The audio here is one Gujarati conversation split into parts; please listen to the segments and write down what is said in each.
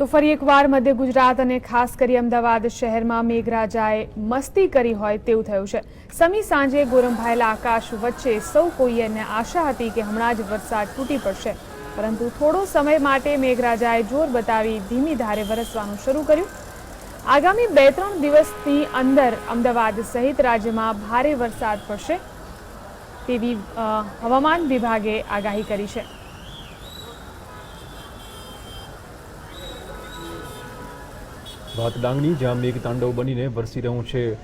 તો ફરી એકવાર મધ્ય ગુજરાત અને ખાસ કરી અમદાવાદ શહેરમાં મેઘરાજાએ મસ્તી કરી હોય તેવું થયું છે. સમી સાંજે ગોરંભાયેલા આકાશ વચ્ચે સૌ કોઈને આશા હતી કે હમણાં જ વરસાદ તૂટી પડશે. પરંતુ થોડો સમય માટે મેઘરાજાએ જોર બતાવી ધીમી ધારે વરસવાનું શરૂ કર્યું. આગામી બે ત્રણ દિવસની અંદર અમદાવાદ સહિત રાજ્યમાં ભારે વરસાદ પડશે તેવી હવામાન વિભાગે આગાહી કરી છે. વાત ડાંગની જ્યાં મેઘ તાંડવ બનીને વરસી રહ્યું છે.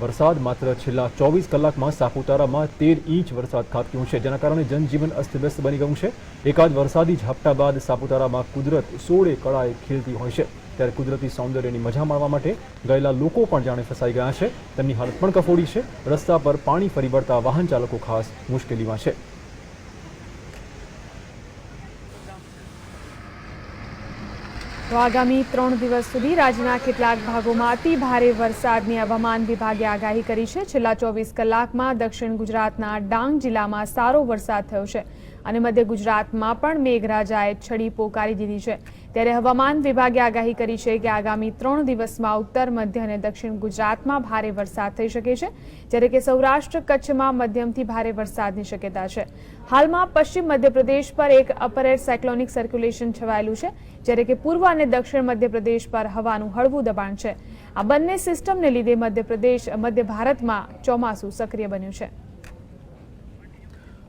વરસાદ માત્ર છેલ્લા ચોવીસ કલાકમાં સાપુતારામાં તેર ઇંચ વરસાદ ખાબક્યું છે, જેના કારણે જનજીવન અસ્તવ્યસ્ત બની ગયું છે. એકાદ વરસાદી ઝાપટા બાદ સાપુતારામાં કુદરત સોળે કળાએ ખીલતી હોય છે. ત્યારે કુદરતી સૌંદર્યની મજા માણવા માટે ગયેલા લોકો પણ જાણે ફસાઈ ગયા છે. તેમની હાલત પણ કફોડી છે. રસ્તા પર પાણી ફરી વળતા વાહન ચાલકો ખાસ મુશ્કેલીમાં છે. તો આગામી ત્રણ દિવસ સુધી રાજ્યના કેટલાક ભાગોમાં અતિ ભારે વરસાદની હવામાન વિભાગે આગાહી કરી છે. છેલ્લા ચોવીસ કલાકમાં દક્ષિણ ગુજરાતના ડાંગ જિલ્લામાં સારો વરસાદ થયો છે. અને મધ્ય ગુજરાતમાં પણ મેઘરાજાએ છડી પોકારી દીધી છે. ત્યારે હવામાન વિભાગે આગાહી કરી છે કે આગામી ત્રણ દિવસમાં ઉત્તર, મધ્ય અને દક્ષિણ ગુજરાતમાં ભારે વરસાદ થઈ શકે છે, જ્યારે કે સૌરાષ્ટ્ર કચ્છમાં મધ્યમથી ભારે વરસાદની શક્યતા છે. હાલમાં પશ્ચિમ મધ્યપ્રદેશ પર એક અપર એર સાયક્લોનિક સર્ક્યુલેશન છવાયેલું છે, જ્યારે કે પૂર્વ અને દક્ષિણ મધ્યપ્રદેશ પર હવાનું હળવું દબાણ છે. આ બંને સિસ્ટમને લીધે મધ્યપ્રદેશ, મધ્ય ભારતમાં ચોમાસું સક્રિય બન્યું છે.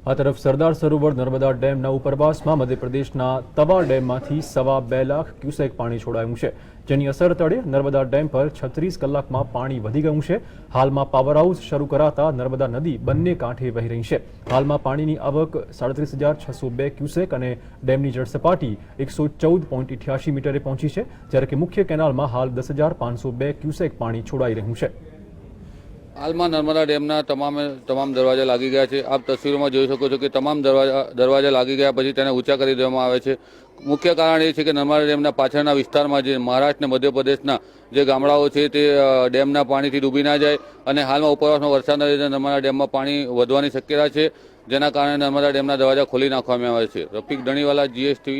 આ તરફ સરદાર સરોવર નર્મદા ડેમના ઉપરવાસમાં મધ્યપ્રદેશના તવા ડેમમાંથી સવા બે લાખ ક્યુસેક પાણી છોડાયું છે, જેની અસર તળે નર્મદા ડેમ પર છત્રીસ કલાકમાં પાણી વધી ગયું છે. હાલમાં પાવર હાઉસ શરૂ કરાતા નર્મદા નદી બંને કાંઠે વહી રહી છે. હાલમાં પાણીની આવક સાડત્રીસ હજાર છસો બે ક્યુસેક અને ડેમની જળસપાટી એકસો ચૌદ પોઈન્ટ ઇઠ્યાસી મીટરે પહોંચી છે, જ્યારે કે મુખ્ય કેનાલમાં હાલ દસ હજાર પાંચસો બે ક્યુસેક પાણી છોડાઈ રહ્યું છે. હાલમાં નર્મદા ડેમના તમામે તમામ દરવાજા લાગી ગયા છે. આપ તસવીરોમાં જોઈ શકો છો કે તમામ દરવાજા દરવાજા લાગી ગયા, પછી તેને ઊંચા કરી દેવામાં આવે છે. મુખ્ય કારણ એ છે કે નર્મદા ડેમના પાછળના વિસ્તારમાં જે મહારાષ્ટ્ર અને મધ્યપ્રદેશના જે ગામડાઓ છે તે ડેમના પાણીથી ડૂબી ના જાય અને હાલમાં ઉપરવાસમાં વરસાદના લીધે નર્મદા ડેમમાં પાણી વધવાની શક્યતા છે, જેના કારણે નર્મદા ડેમના દરવાજા ખોલી નાખવામાં આવે છે. રફીક દણીવાલા જીએસટી